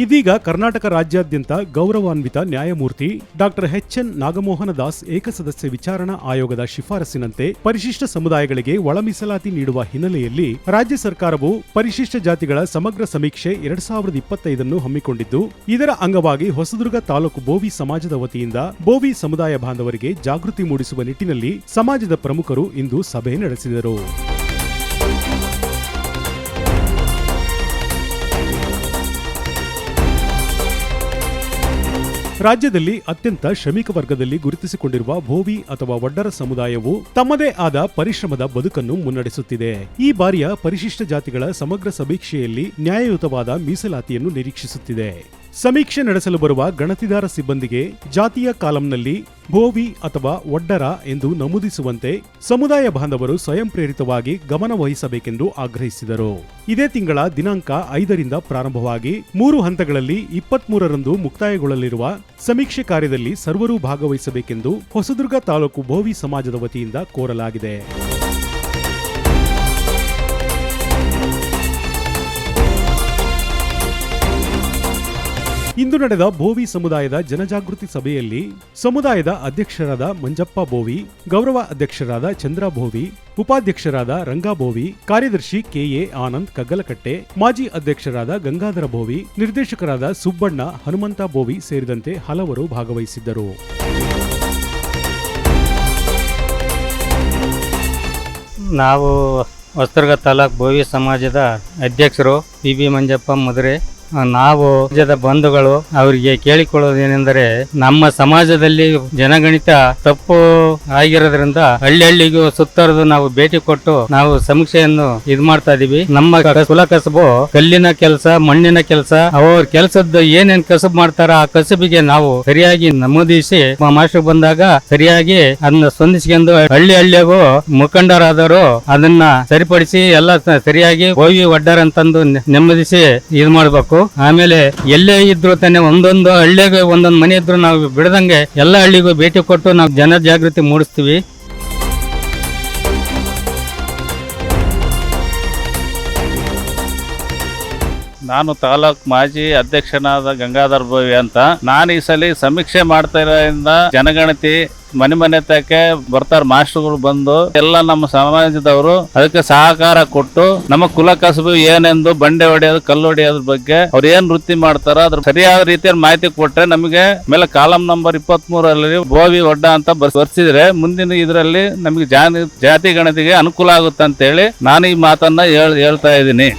ಇದೀಗ ಕರ್ನಾಟಕ ರಾಜ್ಯಾದ್ಯಂತ ಗೌರವಾನ್ವಿತ ನ್ಯಾಯಮೂರ್ತಿ doctor H N Nagamohan Das ಏಕಸದಸ್ಯ ವಿಚಾರಣಾ ಆಯೋಗದ ಶಿಫಾರಸಿನಂತೆ ಪರಿಶಿಷ್ಟ ಸಮುದಾಯಗಳಿಗೆ ಒಳಮೀಸಲಾತಿ ನೀಡುವ ಹಿನ್ನೆಲೆಯಲ್ಲಿ ರಾಜ್ಯ ಸರ್ಕಾರವು ಪರಿಶಿಷ್ಟ ಜಾತಿಗಳ ಸಮಗ್ರ ಸಮೀಕ್ಷೆ ಎರಡ್ ಸಾವಿರದ ಇಪ್ಪತ್ತೈದನ್ನು ಹಮ್ಮಿಕೊಂಡಿದ್ದು, ಇದರ ಅಂಗವಾಗಿ ಹೊಸದುರ್ಗ ತಾಲೂಕು ಬೋವಿ ಸಮಾಜದ ವತಿಯಿಂದ ಬೋವಿ ಸಮುದಾಯ ಬಾಂಧವರಿಗೆ ಜಾಗೃತಿ ಮೂಡಿಸುವ ನಿಟ್ಟಿನಲ್ಲಿ ಸಮಾಜದ ಪ್ರಮುಖರು ಇಂದು ಸಭೆ ನಡೆಸಿದರು. ರಾಜ್ಯದಲ್ಲಿ ಅತ್ಯಂತ ಶ್ರಮಿಕ ವರ್ಗದಲ್ಲಿ ಗುರುತಿಸಿಕೊಂಡಿರುವ ಭೋವಿ ಅಥವಾ ಒಡ್ಡರ ಸಮುದಾಯವು ತಮ್ಮದೇ ಆದ ಪರಿಶ್ರಮದ ಬದುಕನ್ನು ಮುನ್ನಡೆಸುತ್ತಿದೆ. ಈ ಬಾರಿಯ ಪರಿಶಿಷ್ಟ ಜಾತಿಗಳ ಸಮಗ್ರ ಸಮೀಕ್ಷೆಯಲ್ಲಿ ನ್ಯಾಯಯುತವಾದ ಮೀಸಲಾತಿಯನ್ನು ನಿರೀಕ್ಷಿಸುತ್ತಿದೆ. ಸಮೀಕ್ಷೆ ನಡೆಸಲು ಬರುವ ಗಣತಿದಾರ ಸಿಬ್ಬಂದಿಗೆ ಜಾತಿಯ ಕಾಲಂನಲ್ಲಿ ಭೋವಿ ಅಥವಾ ಒಡ್ಡರ ಎಂದು ನಮೂದಿಸುವಂತೆ ಸಮುದಾಯ ಬಾಂಧವರು ಸ್ವಯಂ ಪ್ರೇರಿತವಾಗಿ ಗಮನ ವಹಿಸಬೇಕೆಂದು ಆಗ್ರಹಿಸಿದರು. ಇದೇ ತಿಂಗಳ ದಿನಾಂಕ ಐದರಿಂದ ಪ್ರಾರಂಭವಾಗಿ ಮೂರು ಹಂತಗಳಲ್ಲಿ ಇಪ್ಪತ್ಮೂರರಂದು ಮುಕ್ತಾಯಗೊಳ್ಳಲಿರುವ ಸಮೀಕ್ಷೆ ಕಾರ್ಯದಲ್ಲಿ ಸರ್ವರೂ ಭಾಗವಹಿಸಬೇಕೆಂದು ಹೊಸದುರ್ಗ ತಾಲೂಕು ಭೋವಿ ಸಮಾಜದ ವತಿಯಿಂದ ಕೋರಲಾಗಿದೆ. ಇಂದು ನಡೆದ ಬೋವಿ ಸಮುದಾಯದ ಜನಜಾಗೃತಿ ಸಭೆಯಲ್ಲಿ ಸಮುದಾಯದ ಅಧ್ಯಕ್ಷರಾದ ಮಂಜಪ್ಪ ಬೋವಿ, ಗೌರವ ಅಧ್ಯಕ್ಷರಾದ ಚಂದ್ರ ಬೋವಿ, ಉಪಾಧ್ಯಕ್ಷರಾದ ರಂಗಾ ಬೋವಿ, ಕಾರ್ಯದರ್ಶಿ ಕೆಎ ಆನಂದ್ ಕಗ್ಗಲಕಟ್ಟೆ, ಮಾಜಿ ಅಧ್ಯಕ್ಷರಾದ ಗಂಗಾಧರ ಬೋವಿ, ನಿರ್ದೇಶಕರಾದ ಸುಬ್ಬಣ್ಣ ಹನುಮಂತ ಬೋವಿ ಸೇರಿದಂತೆ ಹಲವರು ಭಾಗವಹಿಸಿದ್ದರು. ನಾವು ಹೊಸದುರ್ಗ ತಾಲೂಕು ಭೋವಿ ಸಮಾಜದ ಅಧ್ಯಕ್ಷರು ಪಿ ಬಿ ಮಂಜಪ್ಪ ಮದುರೆ ನಾವು ಸಮಾಜದ ಬಂಧುಗಳು ಅವರಿಗೆ ಕೇಳಿಕೊಳ್ಳೋದೇನೆಂದರೆ ನಮ್ಮ ಸಮಾಜದಲ್ಲಿ ಜನಗಣಿತ ತಪ್ಪು ಆಗಿರೋದ್ರಿಂದ ಹಳ್ಳಿ ಹಳ್ಳಿಗೂ ಸುತ್ತರದು ನಾವು ಭೇಟಿ ಕೊಟ್ಟು ನಾವು ಸಮೀಕ್ಷೆಯನ್ನು ಇದು ಮಾಡ್ತಾ ಇದೀವಿ. ನಮ್ಮ ಕುಲ ಕಸಬು ಕಲ್ಲಿನ ಕೆಲಸ, ಮಣ್ಣಿನ ಕೆಲಸ, ಅವ್ರ ಕೆಲಸದ ಏನೇನ್ ಕಸಬು ಮಾಡ್ತಾರ ಆ ಕಸಬಿಗೆ ನಾವು ಸರಿಯಾಗಿ ನಮೂದಿಸಿ ಮಾಸ್ಟರ್ ಬಂದಾಗ ಸರಿಯಾಗಿ ಅದನ್ನ ಸ್ಪಂದಿಸಿಕೊಂಡು ಹಳ್ಳಿ ಹಳ್ಳಿಗೂ ಮುಖಂಡರಾದವರು ಅದನ್ನ ಸರಿಪಡಿಸಿ ಎಲ್ಲ ಸರಿಯಾಗಿ ಹೋಗಿ ಒಡ್ಡಾರ ಅಂತಂದು ನೆಮ್ಮದಿಸಿ ಇದು ಮಾಡ್ಬೇಕು. ಆಮೇಲೆ ಎಲ್ಲೇ ಇದ್ರು ತಾನೆ ಒಂದೊಂದು ಹಳ್ಳಿಗೆ ಒಂದೊಂದು ಮನೆ ಇದ್ರು ನಾವು ಬಿಡದಂಗೆ ಎಲ್ಲ ಹಳ್ಳಿಗೂ ಭೇಟಿ ಕೊಟ್ಟು ನಾವು ಜನ ಜಾಗೃತಿ ಮೂಡಿಸ್ತೀವಿ. ನಾನು ತಾಲೂಕ್ ಮಾಜಿ ಅಧ್ಯಕ್ಷನಾದ ಗಂಗಾಧರ್ ಭವಿ ಅಂತ. ನಾನು ಈ ಸಲ ಸಮೀಕ್ಷೆ ಮಾಡ್ತಾ ಇರೋದ್ರಿಂದ ಜನಗಣತಿ ಮನೆ ಮನೆ ತಕ್ಕೆ ಬರ್ತಾರ, ಮಾಸ್ಟರ್ಗಳು ಬಂದು ಎಲ್ಲ ನಮ್ಮ ಸಮಾಜದವರು ಅದಕ್ಕೆ ಸಹಕಾರ ಕೊಟ್ಟು ನಮ್ಮ ಕುಲ ಕಸಬು ಏನೆಂದು ಬಂಡೆ ಹೊಡೆಯೋದು, ಕಲ್ಲು ಹೊಡೆಯೋದ್ರ ಬಗ್ಗೆ ಅವ್ರು ಏನ್ ವೃತ್ತಿ ಮಾಡ್ತಾರ ಅದ್ರ ಸರಿಯಾದ ರೀತಿಯಲ್ಲಿ ಮಾಹಿತಿ ಕೊಟ್ರೆ ನಮಗೆ ಮೇಲೆ ಕಾಲಂ ನಂಬರ್ ಇಪ್ಪತ್ತ್ ಮೂರಲ್ಲಿ ಬೋವಿ ಒಡ್ಡ ಅಂತ ಬರ್ಸ್- ಬರ್ಸಿದ್ರೆ ಮುಂದಿನ ಇದರಲ್ಲಿ ನಮಗೆ ಜಾತಿ ಗಣತಿಗೆ ಅನುಕೂಲ ಆಗುತ್ತೆ ಅಂತ ಹೇಳಿ ನಾನು ಈ ಮಾತನ್ನ ಹೇಳ್- ಹೇಳ್ತಾ ಇದ್ದೀನಿ.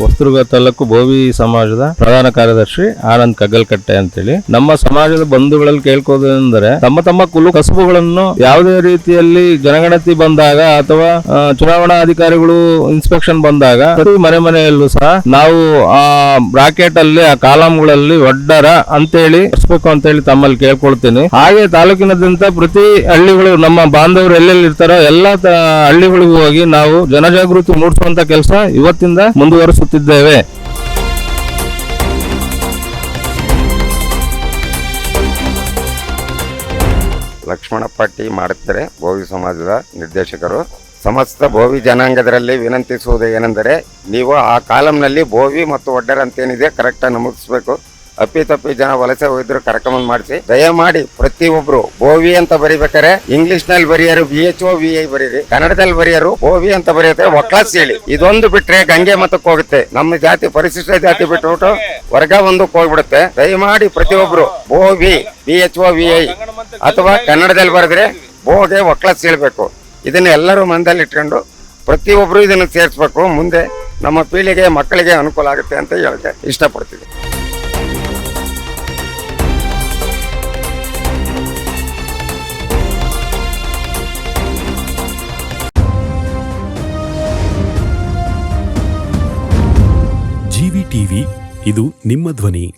ಹೊಸದುರ್ಗ ತಾಲೂಕು ಭೋವಿ ಸಮಾಜದ ಪ್ರಧಾನ ಕಾರ್ಯದರ್ಶಿ ಆನಂದ್ ಕಗ್ಗಲ್ಕಟ್ಟೆ ಅಂತೇಳಿ. ನಮ್ಮ ಸಮಾಜದ ಬಂಧುಗಳಲ್ಲಿ ಕೇಳ್ಕೋದಂದ್ರೆ ತಮ್ಮ ತಮ್ಮ ಕುಲು ಕಸಬುಗಳನ್ನು ಯಾವುದೇ ರೀತಿಯಲ್ಲಿ ಜನಗಣತಿ ಬಂದಾಗ ಅಥವಾ ಚುನಾವಣಾ ಅಧಿಕಾರಿಗಳು ಇನ್ಸ್ಪೆಕ್ಷನ್ ಬಂದಾಗ ಪ್ರತಿ ಮನೆ ಮನೆಯಲ್ಲೂ ಸಹ ನಾವು ಆ ಬ್ರಾಕೆಟ್ ಅಲ್ಲಿ, ಆ ಕಾಲಂಗಳಲ್ಲಿ ಒಡ್ಡರ ಅಂತೇಳಿ ಅಂತ ಅಂತೇಳಿ ತಮ್ಮಲ್ಲಿ ಕೇಳ್ಕೊಳ್ತೀನಿ. ಹಾಗೆ ತಾಲೂಕಿನಾದ್ಯಂತ ಪ್ರತಿ ಹಳ್ಳಿಗಳು ನಮ್ಮ ಬಾಂಧವರು ಎಲ್ಲೆಲ್ಲಿ ಇರ್ತಾರೋ ಎಲ್ಲಾ ಹಳ್ಳಿಗಳಿಗೂ ಹೋಗಿ ನಾವು ಜನಜಾಗೃತಿ ಮೂಡಿಸುವಂತ ಕೆಲಸ ಇವತ್ತಿಂದ ಮುಂದುವರಿಸುತ್ತಿದ್ದೇವೆ ಲಕ್ಷ್ಮಣ ಪಾಟಿ ಮಾಡುತ್ತಾರೆ ಭೋವಿ ಸಮಾಜದ ನಿರ್ದೇಶಕರು. ಸಮಸ್ತ ಭೋವಿ ಜನಾಂಗದರಲ್ಲಿ ವಿನಂತಿಸುವುದು ಏನೆಂದರೆ, ನೀವು ಆ ಕಾಲಂನಲ್ಲಿ ಭೋವಿ ಮತ್ತು ಒಡ್ಡರಂತೇನಿದೆ ಕರೆಕ್ಟಾಗಿ ನಮೂದಿಸ್ಬೇಕು. ಅಪ್ಪಿ ತಪ್ಪಿ ಜನ ವಲಸೆ ಹೋಗಿದ್ರು ಕಾರ್ಯಕ್ರಮ ಮಾಡಿಸಿ. ದಯಮಾಡಿ ಪ್ರತಿಯೊಬ್ಬರು ಬೋವಿ ಅಂತ ಬರಿಬೇಕಾರೆ ಇಂಗ್ಲಿಷ್ನಲ್ಲಿ ಬರೆಯರು B H O V I ಬರೀರಿ. ಕನ್ನಡದಲ್ಲಿ ಬರೆಯರು, ಬೋವಿ ಅಂತ ಬರೆಯುತ್ತೆ ಒಕ್ಲಾಸ್ ಹೇಳಿ. ಇದೊಂದು ಬಿಟ್ರೆ ಗಂಗೆ ಮತಕ್ಕೆ ಹೋಗುತ್ತೆ. ನಮ್ಮ ಜಾತಿ ಪರಿಶಿಷ್ಟ ಜಾತಿ ಬಿಟ್ಬಿಟ್ಟು ವರ್ಗ ಒಂದಕ್ಕೆ ಹೋಗ್ಬಿಡುತ್ತೆ. ದಯಮಾಡಿ ಪ್ರತಿಯೊಬ್ಬರು Bhovi B H O V I ಅಥವಾ ಕನ್ನಡದಲ್ಲಿ ಬರೆದ್ರೆ ಬೋಗೆ ಒಕ್ಲಾಸ್ ಹೇಳ್ಬೇಕು. ಇದನ್ನ ಎಲ್ಲರೂ ಮನದಲ್ಲಿ ಇಟ್ಕೊಂಡು ಪ್ರತಿಯೊಬ್ಬರು ಇದನ್ನು ಸೇರಿಸ್ಬೇಕು. ಮುಂದೆ ನಮ್ಮ ಪೀಳಿಗೆ ಮಕ್ಕಳಿಗೆ ಅನುಕೂಲ ಆಗುತ್ತೆ ಅಂತ ಹೇಳಕ್ಕೆ ಇಷ್ಟಪಡ್ತೀವಿ ಇದು ನಿಮ್ಮ ಧ್ವನಿ.